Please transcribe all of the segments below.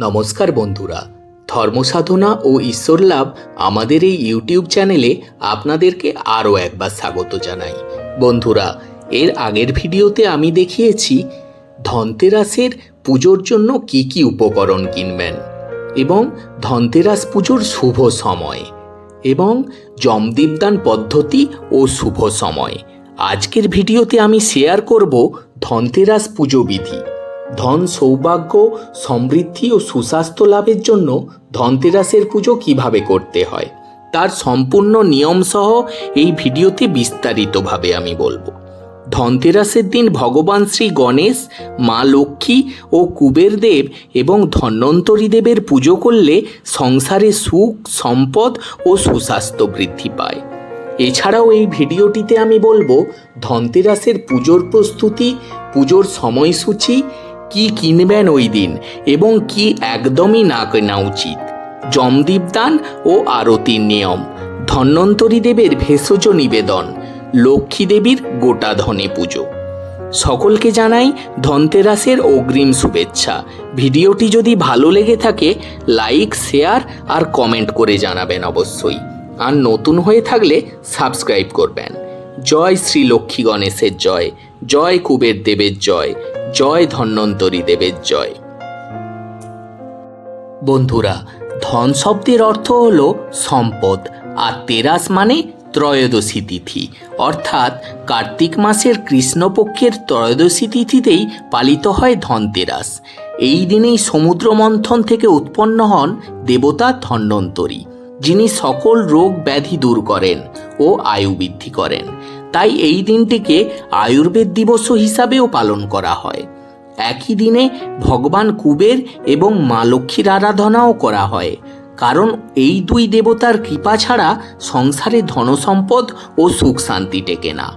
নমস্কার বন্ধুরা, ধর্মসাধনা ও ঈশ্বর লাভ আমাদের এই ইউটিউব চ্যানেলে আপনাদেরকে আরও একবার স্বাগত জানাই। বন্ধুরা, এর আগের ভিডিওতে আমি দেখিয়েছি ধনতেরাসের পুজোর জন্য কি কি উপকরণ কিনবেন এবং ধনতেরাস পুজোর শুভ সময় এবং জমদীপদান পদ্ধতি ও শুভ সময়। আজকের ভিডিওতে আমি শেয়ার করব ধনতেরাস পুজো বিধি। ধন সৌভাগ্য, সমৃদ্ধি ও সুস্বাস্থ্য লাভের জন্য ধনতেরাসের পুজো কীভাবে করতে হয়, তার সম্পূর্ণ নিয়ম সহ এই ভিডিওতে বিস্তারিতভাবে আমি বলব। ধনতেরাসের দিন ভগবান শ্রী গণেশ, মা লক্ষ্মী ও কুবের দেব এবং ধন্বন্তরী দেবের পুজো করলে সংসারে সুখ, সম্পদ ও সুস্বাস্থ্য বৃদ্ধি পায়। এছাড়াও এই ভিডিওটিতে আমি বলব, ধনতেরাসের পুজোর প্রস্তুতি, পুজোর সময়সূচি কি কিনবেন ওই দিন এবং কি একদমই না কেনা উচিত। জমদীপদান ও আরতির নিয়ম। ধন্বন্তরী দেবের ভেষজ নিবেদন। লক্ষ্মী দেবীর গোটা ধনে পুজো। সকলকে জানাই ধনতেরাসের অগ্রিম শুভেচ্ছা। ভিডিওটি যদি ভালো লেগে থাকে, লাইক, শেয়ার আর কমেন্ট করে জানাবেন অবশ্যই। আর নতুন হয়ে থাকলে সাবস্ক্রাইব করবেন। জয় শ্রী লক্ষ্মী গণেশের জয়। জয় কুবের দেবের জয়। জয় ধন্বন্তরী দেবের জয়। বন্ধুরা, ধন শব্দের অর্থ হল সম্পদ, আর তেরাস মানে ত্রয়োদশী তিথি। অর্থাৎ কার্তিক মাসের কৃষ্ণপক্ষের ত্রয়োদশী তিথিতেই পালিত হয় ধনতেরাস এই দিনেই সমুদ্র মন্থন থেকে উৎপন্ন হন দেবতা ধন্বন্তরী, যিনি সকল রোগ ব্যাধি দূর করেন ও আয়ু বৃদ্ধি করেন। তাই এই দিনটিকে আয়ুর্বেদ দিবস হিসাবেও পালন করা হয়। একই দিনে ভগবান কুবের এবং মা লক্ষ্মীর আরাধনাও করা হয়। কারণ এই দুই দেবতার কৃপা ছাড়া সংসারে ধনসম্পদ ও সুখ শান্তি টেকে না।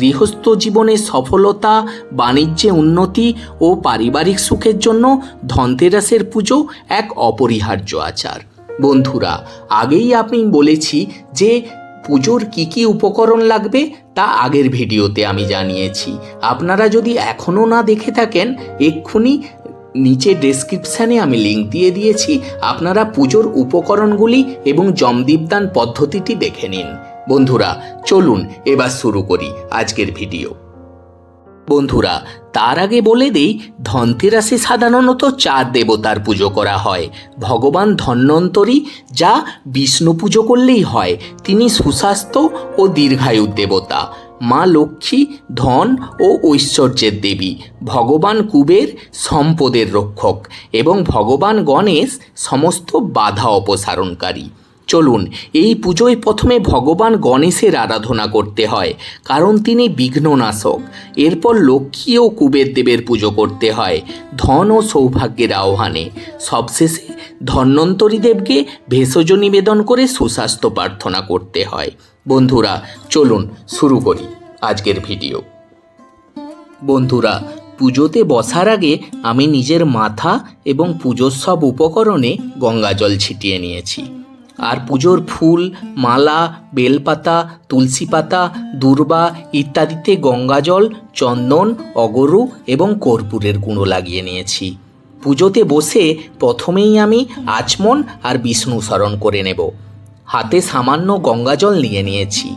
গৃহস্থ জীবনে সফলতা, বাণিজ্যে উন্নতি ও পারিবারিক সুখের জন্য ধনতেরাসের পুজো এক অপরিহার্য আচার। বন্ধুরা, আগেই আমি বলেছি যে পুজোর কি কি উপকরণ লাগবে তা আগের ভিডিওতে আমি জানিয়েছি। আপনারা যদি এখনও না দেখে থাকেন, এক্ষুনি নিচে ডেসক্রিপশানে আমি লিঙ্ক দিয়ে দিয়েছি। আপনারা পুজোর উপকরণগুলি এবং জমদীপদান পদ্ধতিটি দেখে নিন। বন্ধুরা, চলুন এবার শুরু করি আজকের ভিডিও। বন্ধুরা তার আগে বলে দেই, ধনতেরাসে সাধারণত চার দেবতার পুজো করা হয়। ভগবান ধন্বন্তরী, যা বিষ্ণু পুজো করলেই হয়, তিনি সুস্বাস্থ্য ও দীর্ঘায়ুর দেবতা। মা লক্ষ্মী, ধন ও ঐশ্বর্যের দেবী। ভগবান কুবের সম্পদের রক্ষক এবং ভগবান গণেশ সমস্ত বাধা অপসারণকারী। চলুন, এই পুজোয় প্রথমে ভগবান গণেশের আরাধনা করতে হয়, কারণ তিনি বিঘ্ননাশক। এরপর লক্ষ্মী ও কুবের দেবের পুজো করতে হয়, ধন ও সৌভাগ্যের আহ্বানে। সবশেষে ধন্বন্তরী দেবকে ভেষজ নিবেদন করে সুস্বাস্থ্য প্রার্থনা করতে হয়। বন্ধুরা, চলুন শুরু করি আজকের ভিডিও। বন্ধুরা, পুজোতে বসার আগে আমি নিজের মাথা এবং পুজোর সব উপকরণে গঙ্গা জল ছিটিয়ে নিয়েছি। আর পুজোর ফুল, মালা, বেলপাতা, তুলসী পাতা, দূর্বা ইত্যাদিতে গঙ্গাজল, চন্দন, অগরু এবং কর্পূরের গুঁড়ো লাগিয়ে নিয়েছি। পুজোতে বসে প্রথমেই আমি আচমন আর বিষ্ণু স্মরণ করে নেব। হাতে সামান্য গঙ্গাজল নিয়ে নিয়েছি।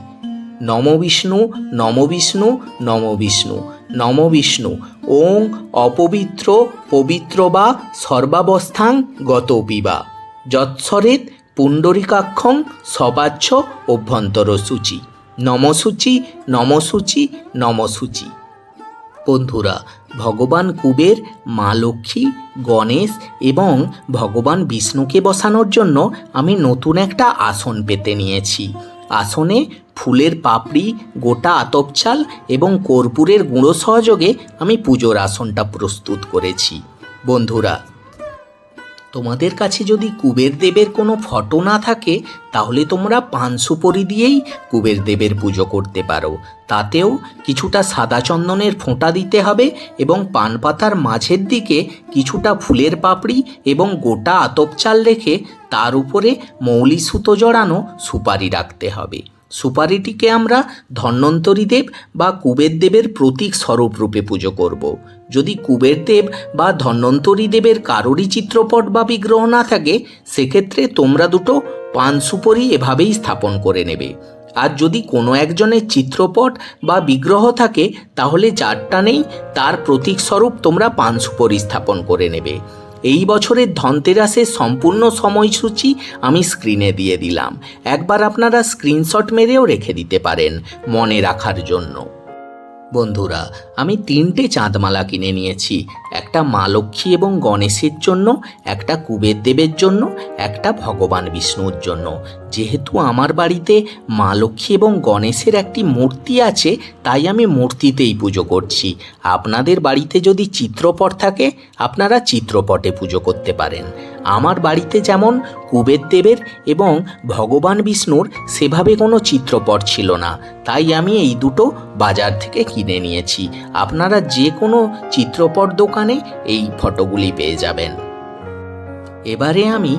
নম বিষ্ণু নম বিষ্ণু নম বিষ্ণু নম বিষ্ণু, ওং অপবিত্র, পবিত্র বা সর্বাবস্থাং গত বিবা যৎসরেত পুণ্ডরিকাক্ষং সবাচ্ছ অভ্যন্তর সূচি নমসূচি নমসূচি নমসূচি। বন্ধুরা, ভগবান কুবের, মা লক্ষ্মী, গণেশ এবং ভগবান বিষ্ণুকে বসানোর জন্য আমি নতুন একটা আসন পেতে নিয়েছি। আসনে ফুলের পাপড়ি, গোটা আতপ চাল এবং কর্পূরের গুঁড়ো সহযোগে আমি পুজোর আসনটা প্রস্তুত করেছি। বন্ধুরা তোমাদের কাছে যদি কুবের দেবের কোনো ফটো না থাকে, তাহলে তোমরা পান সুপরি দিয়েই কুবের দেবের পুজো করতে পারো। তাতেও কিছুটা সাদা চন্দনের ফোঁটা দিতে হবে এবং পান পাতার মাঝের দিকে কিছুটা ফুলের পাপড়ি এবং গোটা আতপ চাল রেখে তার উপরে মৌলি সুতো জড়ানো সুপারি রাখতে হবে। সুপারিটিকে আমরা ধন্বন্তরী দেব বা কুবের দেবের প্রতীক স্বরূপ রূপে পুজো করব। যদি কুবের দেব বা ধন্বন্তরী দেবের কারোরই চিত্রপট বা বিগ্রহ না থাকে, সেক্ষেত্রে তোমরা দুটো পান সুপরি এভাবেই স্থাপন করে নেবে আর যদি কোনো একজনের চিত্রপট বা বিগ্রহ থাকে, তাহলে যারটা নেই, তার প্রতীক স্বরূপ তোমরা পান সুপরি স্থাপন করে নেবে এই বছরের ধনতেরাসের সম্পূর্ণ সময়সূচি আমি স্ক্রিনে দিয়ে দিলাম। একবার আপনারা স্ক্রিনশট মেরেও রেখে দিতে পারেন মনে রাখার জন্য। বন্ধুরা, আমি তিনটে চাঁদমালা কিনে নিয়েছি। একটা মা লক্ষ্মী এবং গণেশের জন্য, একটা কুবের দেবের জন্য, একটা ভগবান বিষ্ণুর জন্য। যেহেতু আমার বাড়িতে মা লক্ষ্মী এবং গণেশের একটি মূর্তি আছে, তাই আমি মূর্তিতেই পুজো করছি। আপনাদের বাড়িতে যদি চিত্রপট থাকে, আপনারা চিত্রপটে পুজো করতে পারেন। আমার বাড়িতে যেমন কুবের দেবের এবং ভগবান বিষ্ণুর সেভাবে কোনো চিত্রপট ছিল না, তাই আমি এই দুটো বাজার থেকে কিনে নিয়েছি। আপনারা যে কোনো চিত্রপট দোকানে এই ফটোগুলি পেয়ে যাবেন। এবারে আমি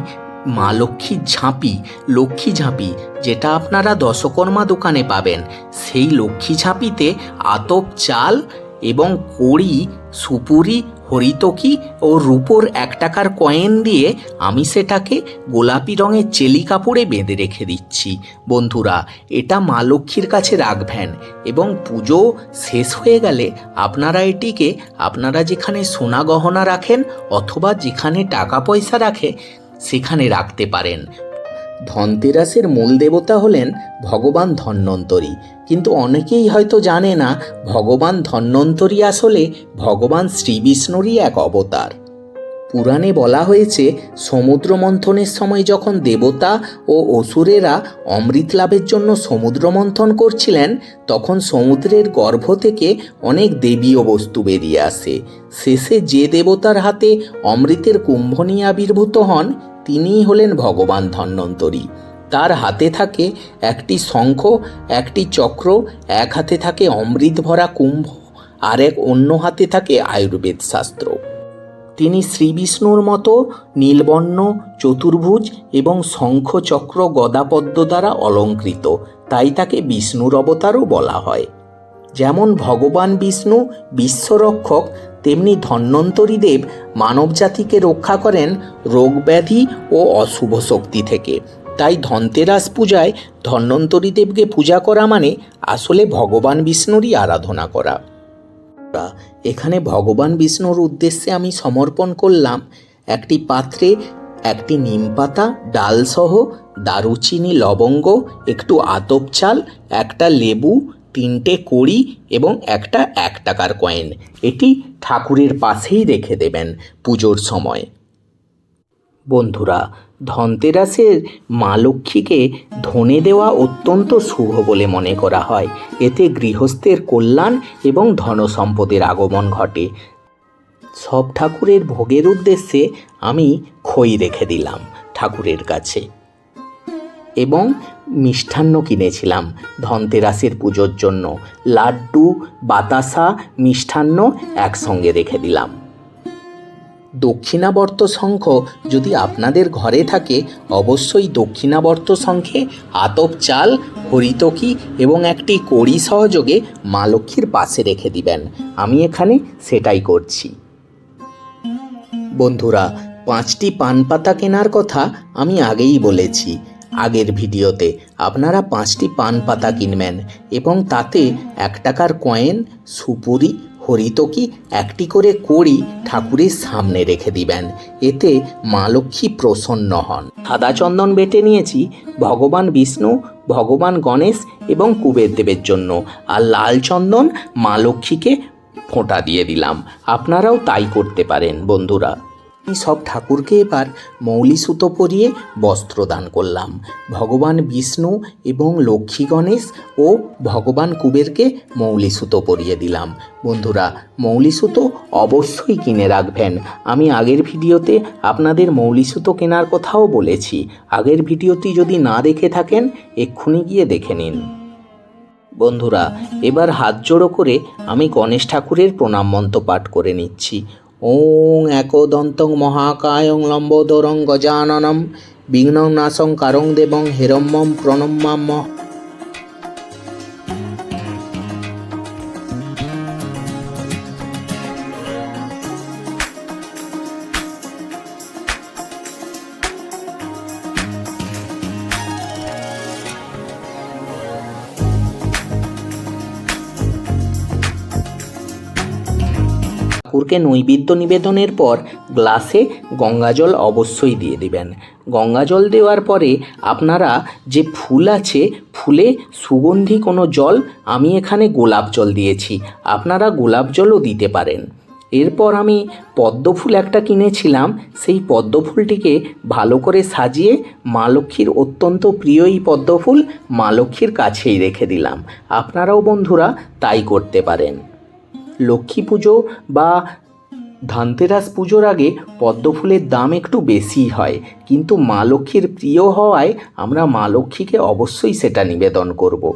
মা লক্ষ্মীর ঝাঁপি, লক্ষ্মী ঝাঁপি, যেটা আপনারা দশকর্মা দোকানে পাবেন। সেই লক্ষ্মী ঝাঁপিতে আতপ চাল এবং কড়ি, সুপুরি, হরিতকি ও রূপোর এক টাকার কয়েন দিয়ে আমি সেটাকে গোলাপি রঙের চেলি কাপড়ে বেঁধে রেখে দিচ্ছি। বন্ধুরা, এটা মা লক্ষ্মীর কাছে রাখবেন এবং পুজো শেষ হয়ে গেলে আপনারা এটিকে, আপনারা যেখানে সোনা গহনা রাখেন অথবা যেখানে টাকা পয়সা রাখে সেখানে রাখতে পারেন। ধনতেরাসের মূল দেবতা হলেন ভগবান ধন্বন্তরী। কিন্তু অনেকেই হয়তো জানে না, ভগবান ধন্বন্তরী আসলে ভগবান শ্রীবিষ্ণুরই এক অবতার। পুরাণে বলা হয়েছে সমুদ্র মন্থনের সময় যখন দেবতা ও অসুরেরা অমৃত লাভের জন্য সমুদ্র মন্থন করছিলেন, তখন সমুদ্রের গর্ভ থেকে অনেক দেবীয় বস্তু বেরিয়ে আসে। শেষে যে দেবতার হাতে অমৃতের কুম্ভ নিয়ে আবির্ভূত হন তিনিই হলেন ভগবান ধন্বন্তরী। তার হাতে থাকে একটি শঙ্খ, একটি চক্র, এক হাতে থাকে অমৃত ভরা কুম্ভ, আর এক অন্য হাতে থাকে আয়ুর্বেদ শাস্ত্র। তিনি শ্রীবিষ্ণুর মতো নীলবর্ণ, চতুর্ভুজ এবং শঙ্খ চক্র গদাপদ্ম দ্বারা অলঙ্কৃত, তাই তাকে বিষ্ণুর অবতারও বলা হয়। যেমন ভগবান বিষ্ণু, বিশ্বরক্ষক তেমনি ধন্বন্তরী দেব মানবজাতিকে রক্ষা করেন রোগব্যাধি ও অশুভ শক্তি থেকে। তাই ধনতেরাস পূজায় ধন্বন্তরী দেবকে পূজা করা মানে আসলে ভগবান বিষ্ণুরই আরাধনা করা। এখানে ভগবান বিষ্ণুর উদ্দেশ্যে আমি সমর্পণ করলাম একটি পাত্রে একটি নিমপাতা ডালসহ দারুচিনি, লবঙ্গ, একটু আতপ চাল, একটা লেবু তিনটে কড়ি এবং একটা এক টাকার কয়েন। এটি ঠাকুরের পাশেই রেখে দেবেন পুজোর সময়। বন্ধুরা, ধনতেরাসের মা লক্ষ্মীকে ধনে দেওয়া অত্যন্ত শুভ বলে মনে করা হয়। এতে গৃহস্থের কল্যাণ এবং ধনসম্পদের আগমন ঘটে। সব ঠাকুরের ভোগের উদ্দেশ্যে আমি খই রেখে দিলাম ঠাকুরের কাছে। এবং মিষ্টান্ন কিনেছিলাম ধনতেরাসের পুজোর জন্য। লাড্ডু, বাতাসা, মিষ্টান্ন একসঙ্গে রেখে দিলাম। দক্ষিণাবর্ত শঙ্খ যদি আপনাদের ঘরে থাকে, অবশ্যই দক্ষিণাবর্ত শঙ্খে আতপ চাল, হরিতকি এবং একটি কড়ি সহযোগে মা লক্ষ্মীর পাশে রেখে দিবেন। আমি এখানে সেটাই করছি। বন্ধুরা, পাঁচটি পান পাতা কেনার কথা আমি আগেই বলেছি। আগের ভিডিওতে। আপনারা পাঁচটি পান পাতা কিনবেন এবং তাতে এক টাকার কয়েন, সুপুরি, হরিতকি, একটি করে কড়ি ঠাকুরের সামনে রেখে দিবেন। এতে মা লক্ষ্মী প্রসন্ন হন। সাদা চন্দন বেটে নিয়েছি, ভগবান বিষ্ণু, ভগবান গণেশ এবং কুবের দেবের জন্য। আর লাল চন্দন মা লক্ষ্মীকে ফোঁটা দিয়ে দিলাম। আপনারাও তাই করতে পারেন, বন্ধুরা। সব ঠাকুরকে এবার মৌলি সুতো পরিয়ে বস্ত্র দান করলাম। ভগবান বিষ্ণু এবং লক্ষ্মী গণেশ ও ভগবান কুবেরকে মৌলি সুতো পরিয়ে দিলাম। বন্ধুরা মৌলি সুতো অবশ্যই কিনে রাখবেন। আমি আগের ভিডিওতে আপনাদের মৌলি সুতো কেনার কথাও বলেছি। আগের ভিডিওটি যদি না দেখে থাকেন, এক্ষুনি গিয়ে দেখে নিন। বন্ধুরা, এবার হাত জোড়ো করে আমি গণেশ ঠাকুরের প্রণাম মন্ত্র পাঠ করে নিচ্ছি। ওং একদন্তং মহাকায়ং লম্বোদরং গজাননম বিঘ্নং নাশং কারং দেবং হিরম্যম প্রণম্যাম ঠাকুরকে নৈবেদ্য নিবেদনের পর গ্লাসে গঙ্গাজল অবশ্যই দিয়ে দেবেন। গঙ্গাজল দেওয়ার পরে আপনারা যে ফুল আছে, ফুলে সুগন্ধি কোনো জল, আমি এখানে গোলাপ জল দিয়েছি। আপনারা গোলাপ জলও দিতে পারেন। এরপর আমি পদ্ম ফুল একটা কিনেছিলাম। সেই পদ্ম ফুলটিকে ভালো করে সাজিয়ে মা লক্ষ্মীর অত্যন্ত প্রিয় এই পদ্ম ফুল মা লক্ষ্মীর কাছেই রেখে দিলাম। আপনারাও বন্ধুরা তাই করতে পারেন। লক্ষ্মী পুজো বা ধানতেরাস পুজোর আগে পদ্ম ফুলের দাম একটু বেশি হয়। কিন্তু মা লক্ষ্মীর প্রিয় হওয়ায় আমরা মা লক্ষ্মীকে অবশ্যই সেটা নিবেদন করব।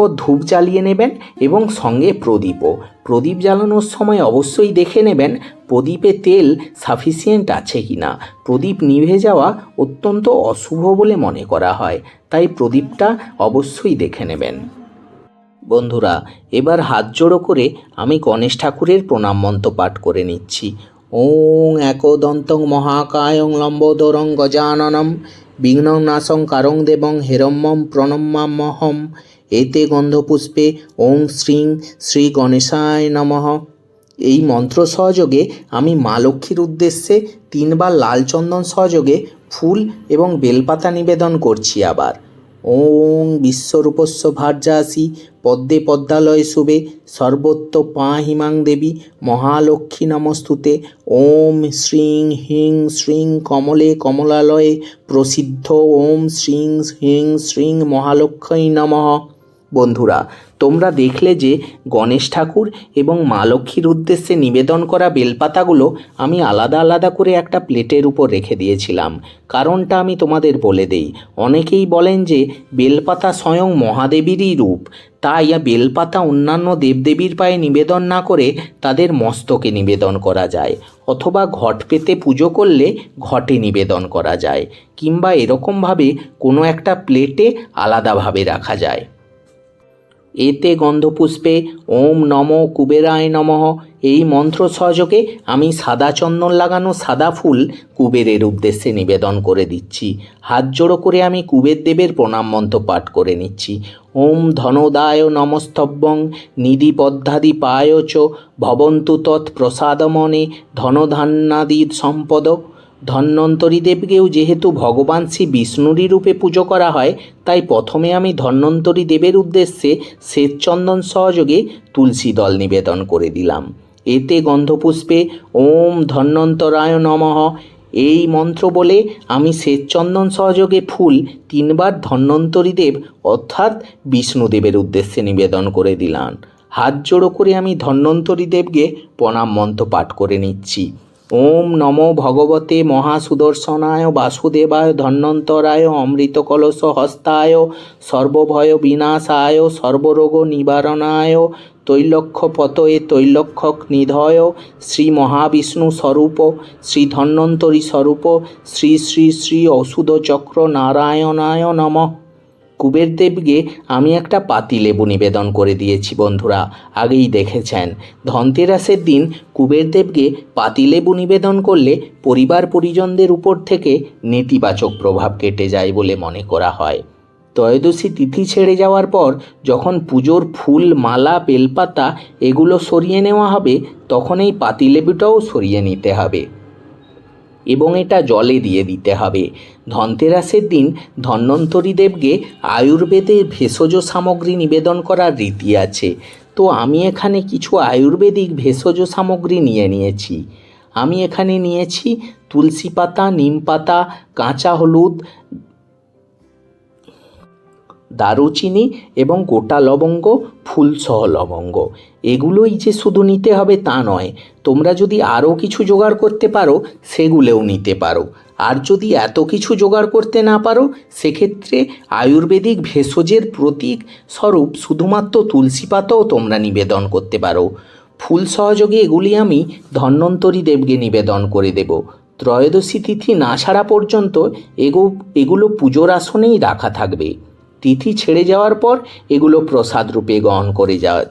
এরপর ধূপ জ্বালিয়ে নেবেন এবং সঙ্গে প্রদীপও। প্রদীপ জ্বালানোর সময় অবশ্যই দেখে নেবেন প্রদীপে তেল সাফিসিয়েন্ট আছে কি না প্রদীপ নিভে যাওয়া অত্যন্ত অশুভ বলে মনে করা হয়, তাই প্রদীপটা অবশ্যই দেখে নেবেন। বন্ধুরা, এবার হাত জোড়ো করে আমি গণেশ ঠাকুরের প্রণাম মন্ত্র পাঠ করে নিচ্ছি। ওং একদন্তং মহাকায়ং লম্বোদরং গজাননম, বিঘ্নং নাশং কারং দেবং হেরম্যম প্রণম্যামহম এতে গন্ধপুষ্পে ওং শ্রীং শ্রী গণেশায় নমঃ। এই মন্ত্র সহযোগে আমি মা লক্ষ্মীর উদ্দেশ্যে তিনবার লাল চন্দন সহযোগে ফুল এবং বেলপাতা নিবেদন করছি আবার। ওং বিশ্বরূপস্য ভার্যাসি পদ্মে পদ্মালয় শুভে সর্বত্র পা হিমাং দেবী মহালক্ষ্মী নমস্তুতে ওম শ্রীং হিং শ্রীং কমলে কমলালয়ে প্রসিদ্ধ ওম শ্রীং হিং শ্রীং মহালক্ষ্মী নমঃ। বন্ধুরা, তোমরা দেখলে যে গণেশ ঠাকুর এবং মা লক্ষ্মীর উদ্দেশ্যে নিবেদন করা বেলপাতাগুলো আমি আলাদা আলাদা করে একটা প্লেটের উপর রেখে দিয়েছিলাম। কারণটা আমি তোমাদের বলে দেই। অনেকেই বলেন যে বেলপাতা স্বয়ং মহাদেবীরই রূপ। তাই বেলপাতা অন্যান্য দেবদেবীর পায়ে নিবেদন না করে তাদের মস্তকে নিবেদন করা যায়। অথবা ঘট পেতে পুজো করলে ঘটে নিবেদন করা যায়। কিংবা এরকমভাবে কোনো একটা প্লেটে আলাদাভাবে রাখা যায়। এতে গন্ধপুষ্পে ওম নম কুবেরায় নমঃ। এই মন্ত্র সহযোগে আমি সাদা চন্দন লাগানো সাদা ফুল কুবেরের উদ্দেশ্যে নিবেদন করে দিচ্ছি। হাত জোড়ো করে আমি কুবের দেবের প্রণাম মন্ত্র পাঠ করে নিচ্ছি। ওম ধনদায় নমস্তব্যং নিধি পদ্মাদি পায় চ ভবন্তু তৎ প্রসাদমনে ধনধান্যাদি সম্পদ। ধন্বন্তরী দেবকেও যেহেতু ভগবান শ্রী বিষ্ণুরই রূপে পুজো করা হয়, তাই প্রথমে আমি ধন্বন্তরী দেবের উদ্দেশ্যে শ্বেতচন্দন সহযোগে তুলসী দল নিবেদন করে দিলাম। এতে গন্ধপুষ্পে ওম ধন্বন্তরায় নমঃ। এই মন্ত্র বলে আমি শ্বেতচন্দন সহযোগে ফুল তিনবার ধন্বন্তরী দেব অর্থাৎ বিষ্ণুদেবের উদ্দেশ্যে নিবেদন করে দিলাম। হাত জোড়ো করে আমি ধন্বন্তরী দেবকে প্রণাম মন্ত্র পাঠ করে নিচ্ছি। ওম নমো ভগবতে মহাসুদর্শনায় বাসুদেবায় ধন্বন্তরায় অমৃত কলস হস্তায় সর্বভয় বিনাশায় সর্বরোগ নিবারণায় তৈলক্ষ পতয়ে তৈলক্ষ নিধয় শ্রী মহাবিষ্ণু স্বরূপ, শ্রী ধন্বন্তরী স্বরূপ, শ্রী শ্রী শ্রী চক্র নারায়ণায় নমঃ। কুবের দেবকে আমি একটা পাতিলেবু নিবেদন করে দিয়েছি, বন্ধুরা। আগেই দেখেছেন। ধনতেরাসের দিন কুবের দেবকে পাতিলেবু নিবেদন করলে পরিবার পরিজনদের উপর থেকে নেতিবাচক প্রভাব কেটে যায় বলে মনে করা হয়। ত্রয়োদশী তিথি ছেড়ে যাওয়ার পর যখন পুজোর ফুল, মালা, বেলপাতা এগুলো সরিয়ে নেওয়া হবে, তখন এই পাতিলেবুটাও সরিয়ে নিতে হবে। এবং এটা জলে দিয়ে দিতে হবে। ধনতেরাসের দিন ধন্বন্তরী দেবকে আয়ুর্বেদের ভেষজ সামগ্রী নিবেদন করার রীতি আছে। তো আমি এখানে কিছু আয়ুর্বেদিক ভেষজ সামগ্রী নিয়ে নিয়েছি। আমি এখানে নিয়েছি তুলসী পাতা, নিম পাতা, কাঁচা হলুদ দারুচিনি এবং গোটা লবঙ্গ, ফুলসহ লবঙ্গ। এগুলোই যে শুধু নিতে হবে তা নয়, তোমরা যদি আরও কিছু জোগাড় করতে পারো, সেগুলোও নিতে পারো। আর যদি এত কিছু জোগাড় করতে না পারো, সেক্ষেত্রে আয়ুর্বেদিক ভেষজের প্রতীক স্বরূপ শুধুমাত্র তুলসী পাতাও তোমরা নিবেদন করতে পারো। ফুল সহযোগে এগুলি আমি ধন্বন্তরী দেবকে নিবেদন করে দেব। ত্রয়োদশী তিথি না ছাড়া পর্যন্ত এগো, এগুলো পুজোর আসনেই রাখা থাকবে। তিথি ছেড়ে যাওয়ার পর এগুলো প্রসাদ রূপে গ্রহণ করে যাওয়া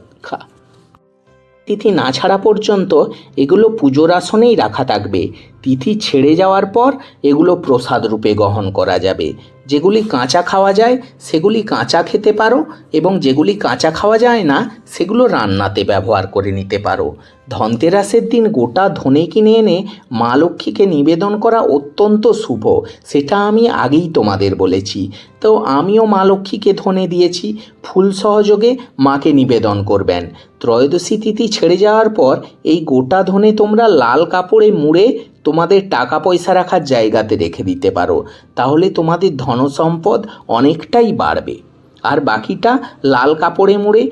তিথি না ছাড়া পর্যন্ত এগুলো পুজোর আসনেই রাখা থাকবে। তিথি ছেড়ে যাওয়ার পর এগুলো প্রসাদ রূপে গ্রহণ করা যাবে। যেগুলি কাঁচা খাওয়া যায়, সেগুলি কাঁচা খেতে পারো এবং যেগুলি কাঁচা খাওয়া যায় না, সেগুলো রান্নাতে ব্যবহার করে নিতে পারো। ধনতেরাসের দিন গোটা ধনে কিনে এনে মা লক্ষ্মীকে নিবেদন করা অত্যন্ত শুভ, সেটা আমি আগেই তোমাদের বলেছি। তো আমিও মা লক্ষ্মীকে ধনে দিয়েছি, ফুল সহযোগে মাকে নিবেদন করবেন। ত্রয়োদশী তিথি ছেড়ে যাওয়ার পর এই গোটা ধনে তোমরা লাল কাপড়ে মুড়ে তোমাদের টাকা পয়সা রাখার জায়গাতে রেখে দিতে পারো, তাহলে তোমাদের ধনসম্পদ অনেকটাই বাড়বে। আর বাকিটা লাল কাপড়ে মুড়ে।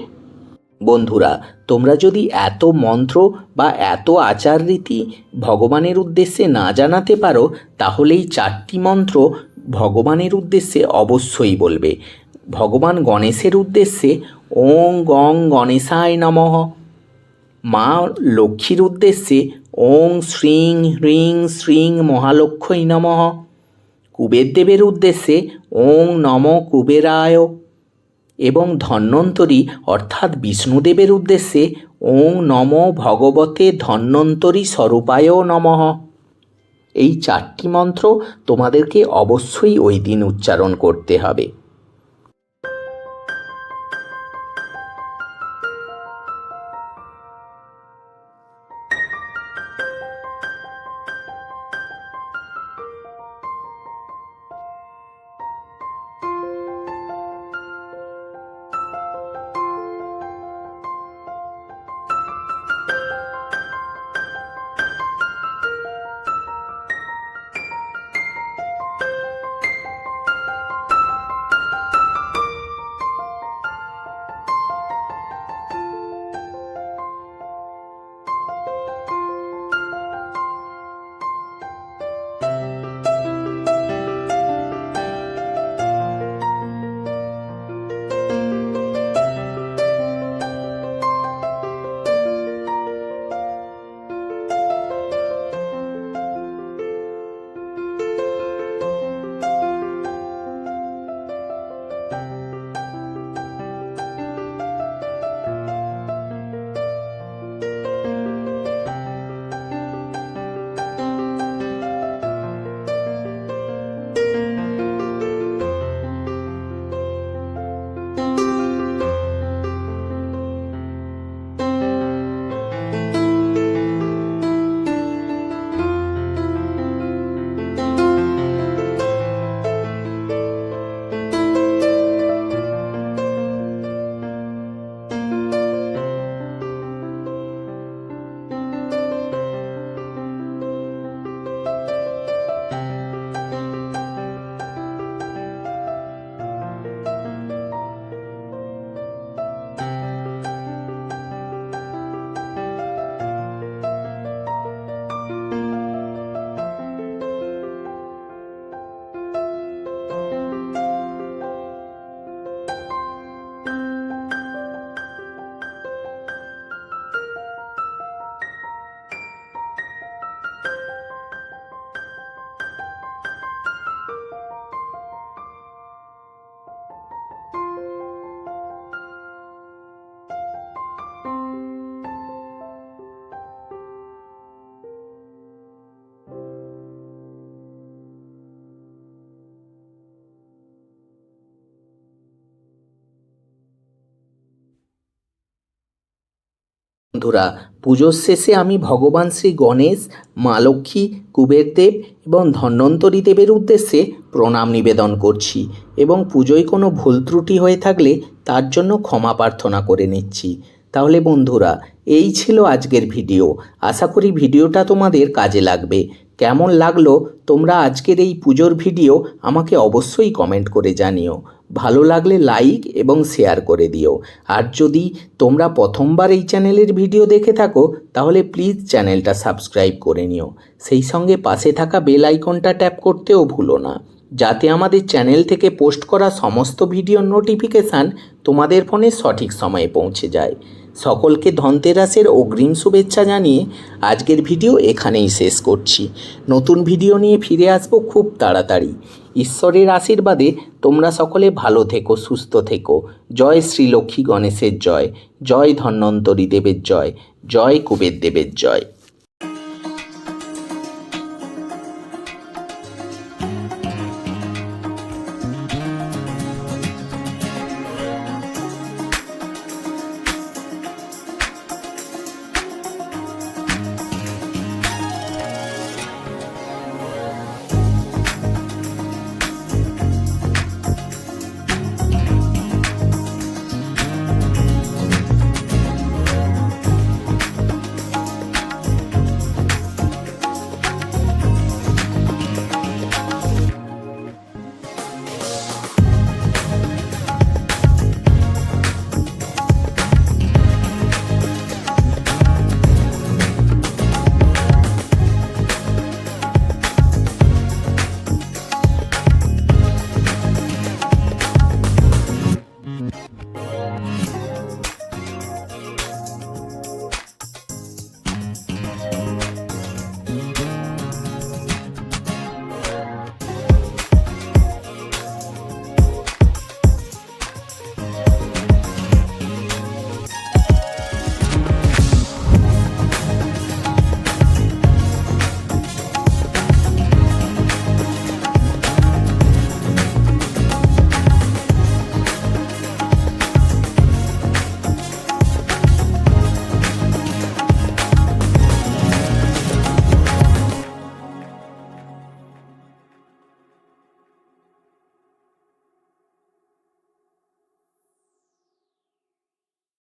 বন্ধুরা, তোমরা যদি এত মন্ত্র বা এত আচার রীতি ভগবানের উদ্দেশ্যে না জানাতে পারো তাহলে এই চারটি মন্ত্র ভগবানের উদ্দেশ্যে অবশ্যই বলবে। ভগবান গণেশের উদ্দেশ্যে ওং গং গণেশায় নমঃ। মা লক্ষ্মীর উদ্দেশ্যে ওং শ্রীং হ্রিং শ্রীং মহালক্ষ্মী নমঃ। কুবের দেবের উদ্দেশ্যে ওং নম কুবেরায়। এবং ধন্বন্তরী অর্থাৎ বিষ্ণুদেবের উদ্দেশ্যে ওং নম ভগবতে ধন্বন্তরী স্বরূপায় নমঃ। এই চারটি মন্ত্র তোমাদেরকে অবশ্যই ওই দিন উচ্চারণ করতে হবে। বন্ধুরা, পুজোর শেষে আমি ভগবান শ্রী গণেশ, মা লক্ষ্মী কুবেরদেব এবং ধন্বন্তরী দেবের উদ্দেশ্যে প্রণাম নিবেদন করছি এবং পুজোয় কোনো ভুল ত্রুটি হয়ে থাকলে তার জন্য ক্ষমা প্রার্থনা করে নিচ্ছি। তাহলে বন্ধুরা, এই ছিল আজকের ভিডিও। আশা করি ভিডিওটা তোমাদের কাজে লাগবে। কেমন লাগল তোমরা আজকের এই পুজোর ভিডিও আমাকে অবশ্যই কমেন্ট করে জানিও। ভালো লাগলে লাইক এবং শেয়ার করে দিও। আর যদি তোমরা প্রথমবার এই চ্যানেলের ভিডিও দেখে থাকো, তাহলে প্লিজ চ্যানেলটা সাবস্ক্রাইব করে নিও। সেই সঙ্গে পাশে থাকা বেল আইকনটা ট্যাপ করতেও ভুলো না। যাতে আমাদের চ্যানেল থেকে পোস্ট করা সমস্ত ভিডিওর নোটিফিকেশান তোমাদের ফোনে সঠিক সময়ে পৌঁছে যায়। সকলকে ধনতেরাসের অগ্রিম শুভেচ্ছা জানিয়ে আজকের ভিডিও এখানেই শেষ করছি। নতুন ভিডিও নিয়ে ফিরে আসব খুব তাড়াতাড়ি। ঈশ্বরের আশীর্বাদে তোমরা সকলে ভালো থেকো, সুস্থ থেকো। জয় শ্রী লক্ষ্মী গণেশের জয় জয় ধন্বন্তরী দেবের জয় জয় কুবের দেবের জয়।